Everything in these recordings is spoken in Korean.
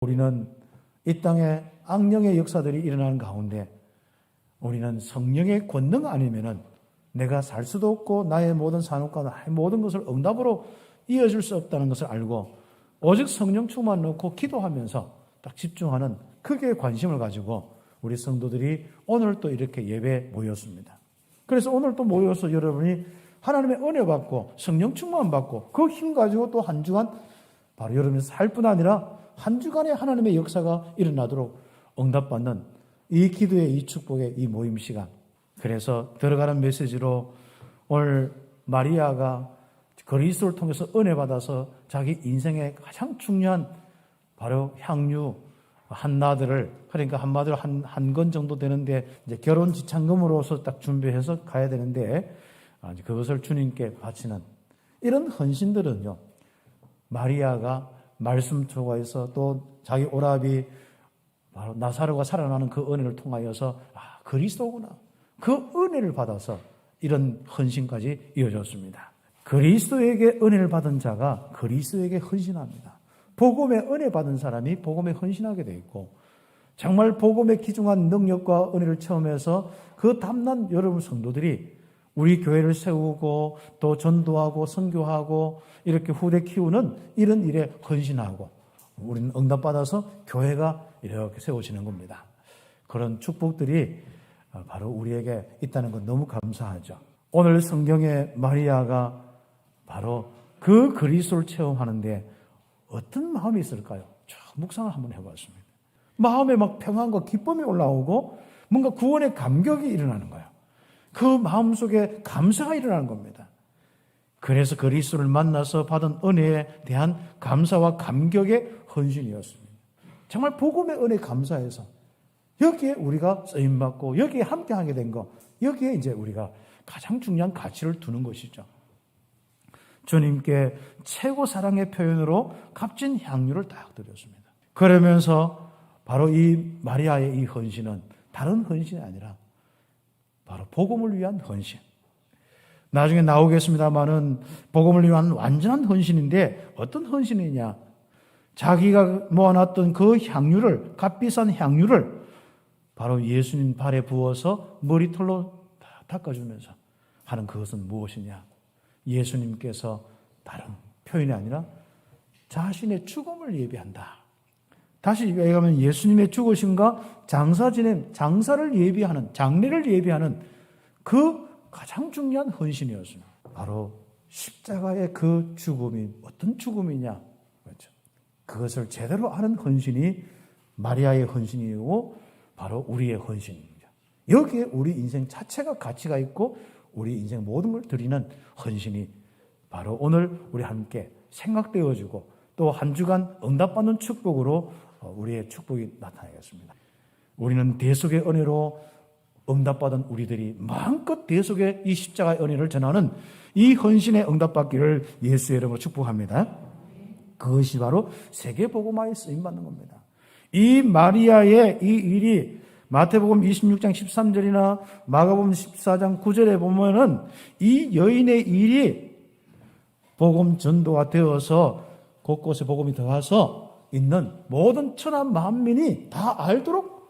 우리는 이 땅에 악령의 역사들이 일어나는 가운데 우리는 성령의 권능 아니면은 내가 살 수도 없고 나의 모든 산업과 나의 모든 것을 응답으로 이어줄 수 없다는 것을 알고 오직 성령 충만 넣고 기도하면서 딱 집중하는 크게 관심을 가지고 우리 성도들이 오늘 또 이렇게 예배 모였습니다. 그래서 오늘 또 모여서 여러분이 하나님의 은혜 받고 성령 충만 받고 그 힘 가지고 또 한 주간 바로 여러분이 살 뿐 아니라 한 주간에 하나님의 역사가 일어나도록 응답받는 이 기도의 이 축복의 이 모임 시간. 그래서 들어가는 메시지로 오늘 마리아가 그리스도를 통해서 은혜 받아서 자기 인생의 가장 중요한 바로 향유 한 나들을 그러니까 한마디로 한 한 건 정도 되는데 이제 결혼 지참금으로서 딱 준비해서 가야 되는데 아, 그것을 주님께 바치는 이런 헌신들은요 마리아가 말씀 통하여서 또 자기 오라비 바로 나사로가 살아나는 그 은혜를 통하여서 아 그리스도구나 그 은혜를 받아서 이런 헌신까지 이어졌습니다. 그리스도에게 은혜를 받은 자가 그리스도에게 헌신합니다. 복음의 은혜 받은 사람이 복음에 헌신하게 돼 있고 정말 복음에 기중한 능력과 은혜를 체험해서 그 담난 여러분 성도들이 우리 교회를 세우고 또 전도하고 선교하고 이렇게 후대 키우는 이런 일에 헌신하고 우리는 응답받아서 교회가 이렇게 세워지는 겁니다. 그런 축복들이 바로 우리에게 있다는 건 너무 감사하죠. 오늘 성경에 마리아가 바로 그 그리스도를 체험하는데 어떤 마음이 있을까요? 쭉 묵상을 한번 해봤습니다. 마음에 막 평안과 기쁨이 올라오고 뭔가 구원의 감격이 일어나는 거예요. 그 마음 속에 감사가 일어나는 겁니다. 그래서 그리스도를 만나서 받은 은혜에 대한 감사와 감격의 헌신이었습니다. 정말 복음의 은혜 감사해서 여기에 우리가 쓰임 받고 여기에 함께 하게 된 거, 여기에 이제 우리가 가장 중요한 가치를 두는 것이죠. 주님께 최고 사랑의 표현으로 값진 향유를 딱 드렸습니다. 그러면서 바로 이 마리아의 이 헌신은 다른 헌신이 아니라 바로 복음을 위한 헌신. 나중에 나오겠습니다만은 복음을 위한 완전한 헌신인데 어떤 헌신이냐? 자기가 모아놨던 그 향유를 값비싼 향유를 바로 예수님 발에 부어서 머리털로 닦아주면서 하는 그것은 무엇이냐? 예수님께서 다른 표현이 아니라 자신의 죽음을 예비한다. 다시 얘기하면 예수님의 죽으심과 장사 지냄, 장사를 예비하는, 장례를 예비하는 그 가장 중요한 헌신이었습니다. 바로 십자가의 그 죽음이 어떤 죽음이냐. 그렇죠. 그것을 제대로 아는 헌신이 마리아의 헌신이고 바로 우리의 헌신입니다. 여기에 우리 인생 자체가 가치가 있고 우리 인생 모든 걸 드리는 헌신이 바로 오늘 우리 함께 생각되어지고 또 한 주간 응답받는 축복으로 우리의 축복이 나타나겠습니다. 우리는 대속의 은혜로 응답받은 우리들이 마음껏 대속의 이 십자가의 은혜를 전하는 이 헌신의 응답받기를 예수의 이름으로 축복합니다. 그것이 바로 세계복음화에 쓰임받는 겁니다. 이 마리아의 이 일이 마태복음 26장 13절이나 마가복음 14장 9절에 보면은 이 여인의 일이 복음 전도가 되어서 곳곳에 복음이 더와서 있는 모든 천하 만민이 다 알도록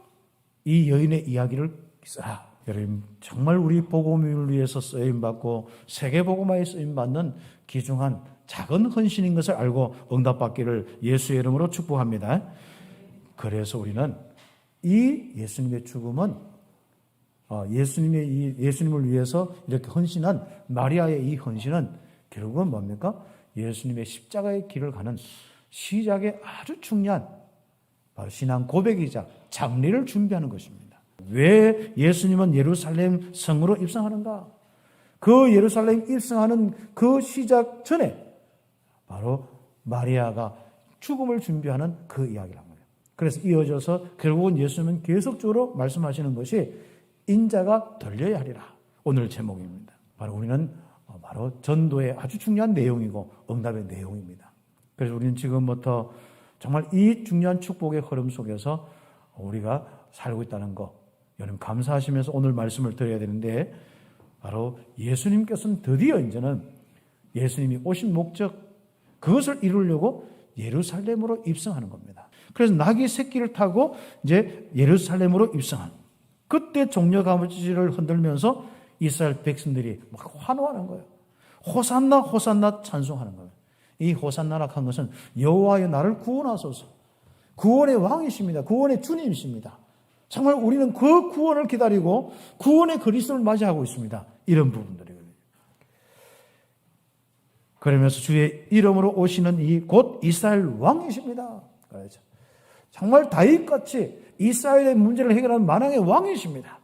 이 여인의 이야기를 써라. 여러분 정말 우리 복음을 위해서 쓰임 받고 세계 복음화에 쓰임 받는 귀중한 작은 헌신인 것을 알고 응답받기를 예수의 이름으로 축복합니다. 그래서 우리는 이 예수님의 죽음은 어, 예수님의 이 예수님을 위해서 이렇게 헌신한 마리아의 이 헌신은 결국은 뭡니까? 예수님의 십자가의 길을 가는 시작의 아주 중요한 바로 신앙 고백이자 장례를 준비하는 것입니다. 왜 예수님은 예루살렘 성으로 입성하는가? 그 예루살렘 입성하는 그 시작 전에 바로 마리아가 죽음을 준비하는 그 이야기를 합니다. 그래서 이어져서 결국은 예수님은 계속적으로 말씀하시는 것이 인자가 들려야 하리라. 오늘 제목입니다. 바로 우리는 바로 전도의 아주 중요한 내용이고 응답의 내용입니다. 그래서 우리는 지금부터 정말 이 중요한 축복의 흐름 속에서 우리가 살고 있다는 거 여러분 감사하시면서 오늘 말씀을 드려야 되는데 바로 예수님께서는 드디어 이제는 예수님이 오신 목적 그것을 이루려고 예루살렘으로 입성하는 겁니다. 그래서 나귀 새끼를 타고 이제 예루살렘으로 입성한. 그때 종려 가무지를 흔들면서 이스라엘 백성들이 막 환호하는 거예요. 호산나 호산나 찬송하는 거예요. 이 호산나라 한 것은 여호와여 나를 구원하소서. 구원의 왕이십니다. 구원의 주님이십니다. 정말 우리는 그 구원을 기다리고 구원의 그리스도를 맞이하고 있습니다. 이런 부분들이거든요. 그러면서 주의 이름으로 오시는 이 곧 이스라엘 왕이십니다. 그렇죠. 정말 다윗같이 이스라엘의 문제를 해결하는 만왕의 왕이십니다.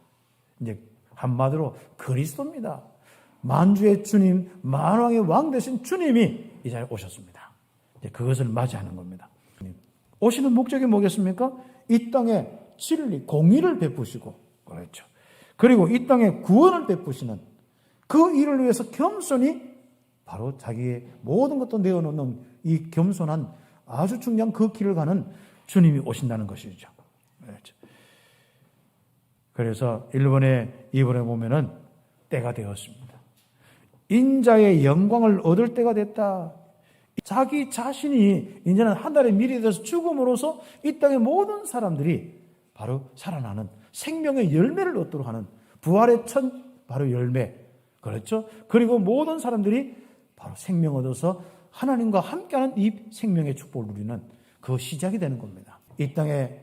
이제 한마디로 그리스도입니다. 만주의 주님, 만왕의 왕 되신 주님이 이 자리에 오셨습니다. 그것을 맞이하는 겁니다. 오시는 목적이 뭐겠습니까? 이 땅에 진리, 공의를 베푸시고, 그렇죠. 그리고 이 땅에 구원을 베푸시는 그 일을 위해서 겸손히 바로 자기의 모든 것도 내어놓는 이 겸손한 아주 중요한 그 길을 가는 주님이 오신다는 것이죠. 그렇죠. 그래서 일본의 이번에 보면은 때가 되었습니다. 인자의 영광을 얻을 때가 됐다. 자기 자신이 이제는 한 달에 미리 돼서 죽음으로써 이 땅의 모든 사람들이 바로 살아나는 생명의 열매를 얻도록 하는 부활의 첫 바로 열매. 그렇죠? 그리고 모든 사람들이 바로 생명 얻어서 하나님과 함께하는 이 생명의 축복을 누리는 그 시작이 되는 겁니다. 이 땅에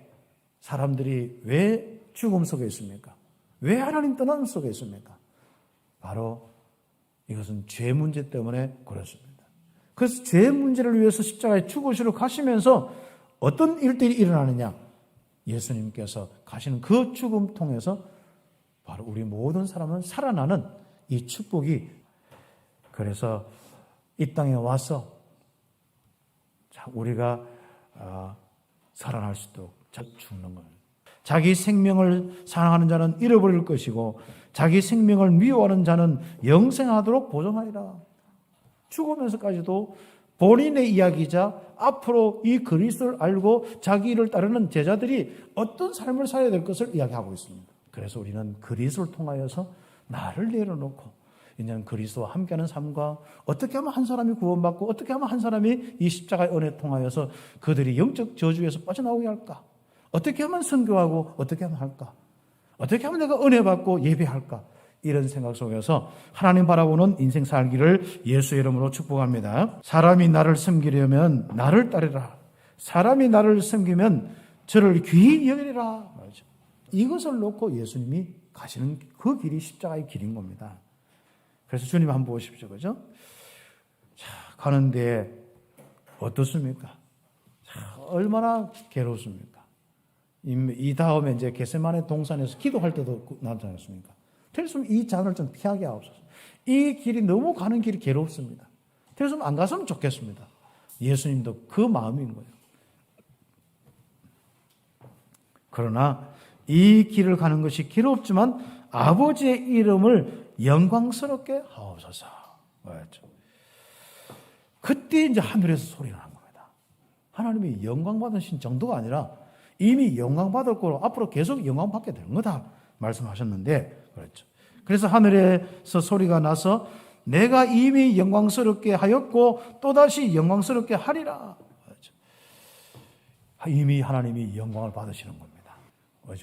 사람들이 왜 죽음 속에 있습니까? 왜 하나님 떠나는 속에 있습니까? 바로 이것은 죄 문제 때문에 그렇습니다. 그래서 죄 문제를 위해서 십자가에 죽으시러 가시면서 어떤 일들이 일어나느냐? 예수님께서 가시는 그 죽음 통해서 바로 우리 모든 사람은 살아나는 이 축복이 그래서 이 땅에 와서 우리가 아, 살아날 수도 죽는 거예요. 자기 생명을 사랑하는 자는 잃어버릴 것이고 자기 생명을 미워하는 자는 영생하도록 보존하리라. 죽으면서까지도 본인의 이야기자 앞으로 이 그리스도를 알고 자기 일을 따르는 제자들이 어떤 삶을 살아야 될 것을 이야기하고 있습니다. 그래서 우리는 그리스도를 통하여서 나를 내려놓고 이제는 그리스도와 함께하는 삶과 어떻게 하면 한 사람이 구원받고 어떻게 하면 한 사람이 이 십자가의 은혜 통하여서 그들이 영적 저주에서 빠져나오게 할까? 어떻게 하면 선교하고 어떻게 하면 할까? 어떻게 하면 내가 은혜 받고 예배할까? 이런 생각 속에서 하나님 바라보는 인생 살기를 예수의 이름으로 축복합니다. 사람이 나를 섬기려면 나를 따르라. 사람이 나를 섬기면 저를 귀히 여기리라. 이것을 놓고 예수님이 가시는 그 길이 십자가의 길인 겁니다. 그래서 주님 한번 보십시오. 그죠? 자, 가는데 어떻습니까? 자, 얼마나 괴롭습니까? 이 다음에 이제 게세만의 동산에서 기도할 때도 나지 않았습니까? 됐으면 이 잔을 좀 피하게 하옵소서. 이 길이 너무 가는 길이 괴롭습니다. 됐으면 안 갔으면 좋겠습니다. 예수님도 그 마음인 거예요. 그러나 이 길을 가는 것이 괴롭지만 아버지의 이름을 영광스럽게 하옵소서. 그때 이제 하늘에서 소리가 난 겁니다. 하나님이 영광 받으신 정도가 아니라 이미 영광 받을 거로 앞으로 계속 영광 받게 되는 거다 말씀하셨는데 그렇죠. 그래서 하늘에서 소리가 나서 내가 이미 영광스럽게 하였고 또다시 영광스럽게 하리라. 이미 하나님이 영광을 받으시는 겁니다.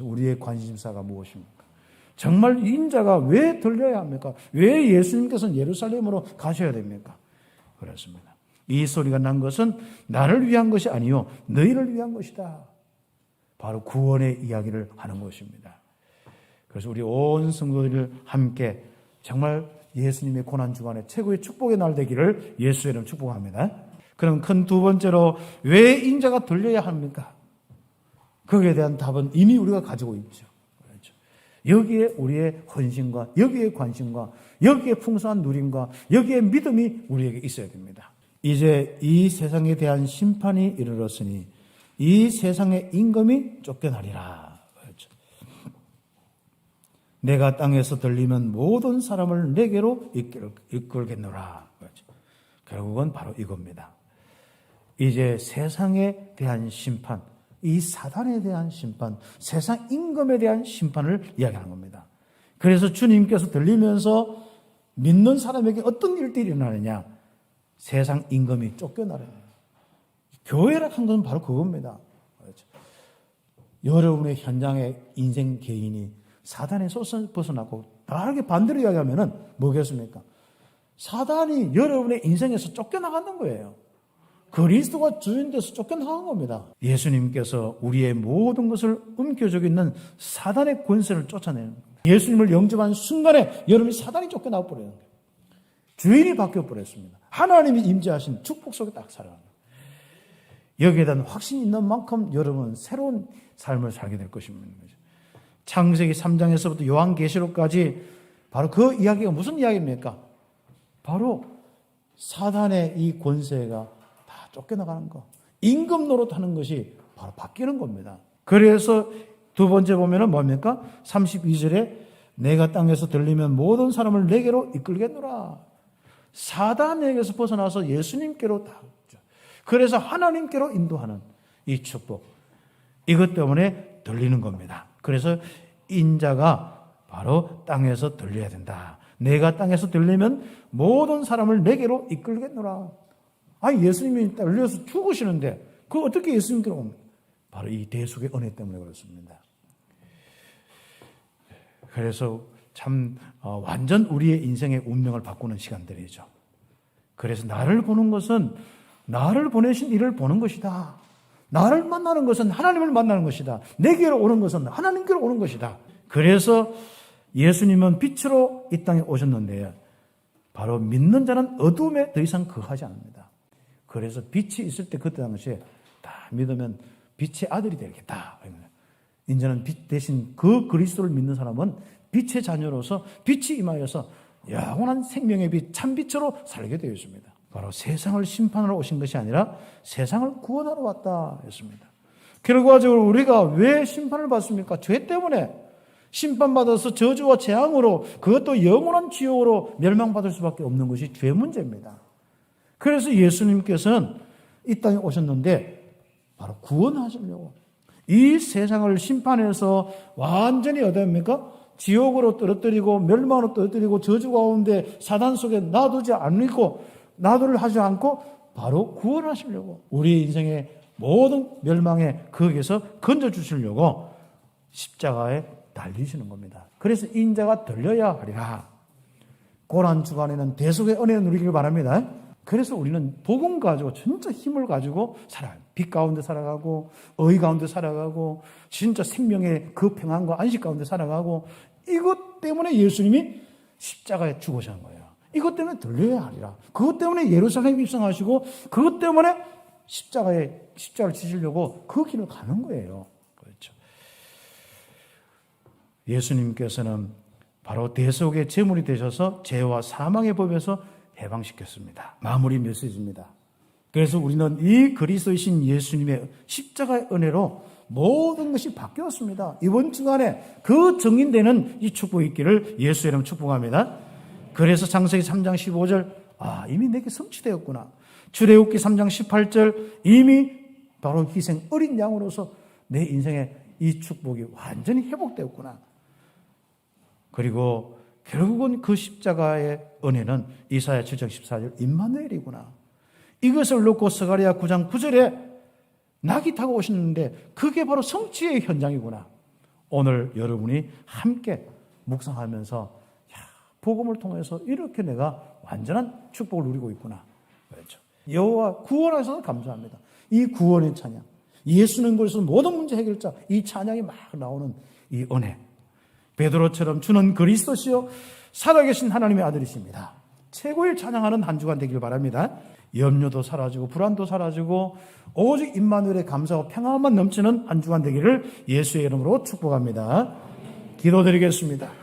우리의 관심사가 무엇입니까? 정말 인자가 왜 들려야 합니까? 왜 예수님께서는 예루살렘으로 가셔야 됩니까? 그렇습니다. 이 소리가 난 것은 나를 위한 것이 아니요 너희를 위한 것이다. 바로 구원의 이야기를 하는 것입니다. 그래서 우리 온 성도들을 함께 정말 예수님의 고난 주간에 최고의 축복의 날 되기를 예수의 이름 축복합니다. 그럼 큰 두 번째로 왜 인자가 들려야 합니까? 거기에 대한 답은 이미 우리가 가지고 있죠. 그렇죠. 여기에 우리의 헌신과 여기에 관심과 여기에 풍성한 누림과 여기에 믿음이 우리에게 있어야 됩니다. 이제 이 세상에 대한 심판이 이르렀으니 이 세상의 임금이 쫓겨나리라. 내가 땅에서 들리면 모든 사람을 내게로 이끌겠노라. 결국은 바로 이겁니다. 이제 세상에 대한 심판, 이 사단에 대한 심판, 세상 임금에 대한 심판을 이야기하는 겁니다. 그래서 주님께서 들리면서 믿는 사람에게 어떤 일들이 일어나느냐? 세상 임금이 쫓겨나는 교회라 한 것은 바로 그겁니다. 여러분의 현장의 인생 개인이 사단의 벗어나고 다르게 반대로 이야기하면은 뭐겠습니까? 사단이 여러분의 인생에서 쫓겨나가는 거예요. 그리스도가 주인 돼서 쫓겨나간 겁니다. 예수님께서 우리의 모든 것을 움켜쥐고 있는 사단의 권세를 쫓아내는 겁니다. 예수님을 영접한 순간에 여러분이 사단이 쫓겨나 거예요. 주인이 바뀌어 버렸습니다. 하나님이 임재하신 축복 속에 딱 살아가는 거예요. 여기에 대한 확신이 있는 만큼 여러분은 새로운 삶을 살게 될 것입니다. 창세기 3장에서부터 요한계시록까지 바로 그 이야기가 무슨 이야기입니까? 바로 사단의 이 권세가 다 쫓겨나가는 거. 임금 노릇하는 것이 바로 바뀌는 겁니다. 그래서 두 번째 보면은 뭡니까? 32절에 내가 땅에서 들리면 모든 사람을 내게로 이끌겠노라. 사단에게서 벗어나서 예수님께로 다. 그래서 하나님께로 인도하는 이 축복. 이것 때문에 들리는 겁니다. 그래서 인자가 바로 땅에서 들려야 된다. 내가 땅에서 들리면 모든 사람을 내게로 이끌겠노라. 아니, 예수님이 들려서 죽으시는데, 그 어떻게 예수님께로 옵니까? 바로 이 대속의 은혜 때문에 그렇습니다. 그래서 참, 어, 완전 우리의 인생의 운명을 바꾸는 시간들이죠. 그래서 나를 보는 것은 나를 보내신 이를 보는 것이다. 나를 만나는 것은 하나님을 만나는 것이다. 내게로 오는 것은 하나님께로 오는 것이다. 그래서 예수님은 빛으로 이 땅에 오셨는데 바로 믿는 자는 어둠에 더 이상 거하지 않습니다. 그래서 빛이 있을 때 그때 당시에 다 믿으면 빛의 아들이 되겠다. 이제는 빛 대신 그 그리스도를 믿는 사람은 빛의 자녀로서 빛이 임하여서 영원한 생명의 빛, 참빛으로 살게 되어 있습니다. 바로 세상을 심판하러 오신 것이 아니라 세상을 구원하러 왔다 했습니다. 결과적으로 우리가 왜 심판을 받습니까? 죄 때문에 심판받아서 저주와 재앙으로 그것도 영원한 지옥으로 멸망받을 수밖에 없는 것이 죄 문제입니다. 그래서 예수님께서는 이 땅에 오셨는데 바로 구원하시려고 이 세상을 심판해서 완전히 어디입니까? 지옥으로 떨어뜨리고 멸망으로 떨어뜨리고 저주 가운데 사단 속에 놔두지 않고 놔두를 하지 않고 바로 구원하시려고 우리 인생의 모든 멸망에 거기에서 건져 주시려고 십자가에 달리시는 겁니다. 그래서 인자가 들려야 하리라. 고난 주간에는 대속의 은혜 누리길 바랍니다. 그래서 우리는 복음 가지고 진짜 힘을 가지고 살아요. 빛 가운데 살아가고 의 가운데 살아가고 진짜 생명의 그 평안과 안식 가운데 살아가고 이것 때문에 예수님이 십자가에 죽으신 거예요. 이것 때문에 들려야 하리라. 그것 때문에 예루살렘 입성하시고 그것 때문에 십자가에 십자가를 지시려고 그 길을 가는 거예요. 그렇죠. 예수님께서는 바로 대속의 제물이 되셔서 죄와 사망의 법에서 해방시켰습니다. 마무리 메시지입니다. 그래서 우리는 이 그리스도이신 예수님의 십자가의 은혜로 모든 것이 바뀌었습니다. 이번 주간에 그 정인되는 이 축복이 있기를 예수의 이름 축복합니다. 그래서 창세기 3장 15절 아 이미 내게 성취되었구나. 출애굽기 3장 18절 이미 바로 희생 어린 양으로서 내 인생의 이 축복이 완전히 회복되었구나. 그리고 결국은 그 십자가의 은혜는 이사야 7장 14절 임마누엘이구나. 이것을 놓고 스가리아 9장 9절에 낙이 타고 오셨는데 그게 바로 성취의 현장이구나. 오늘 여러분이 함께 묵상하면서 야, 복음을 통해서 이렇게 내가 완전한 축복을 누리고 있구나. 그렇죠. 여호와 구원하셔서 감사합니다. 이 구원의 찬양. 예수는 그래서 모든 문제 해결자 이 찬양이 막 나오는 이 은혜. 베드로처럼 주는 그리스도시요 살아계신 하나님의 아들이십니다. 최고의 찬양하는 한 주간 되길 바랍니다. 염려도 사라지고 불안도 사라지고 오직 임마누엘의 감사와 평안만 넘치는 한 주간 되기를 예수의 이름으로 축복합니다. 기도드리겠습니다.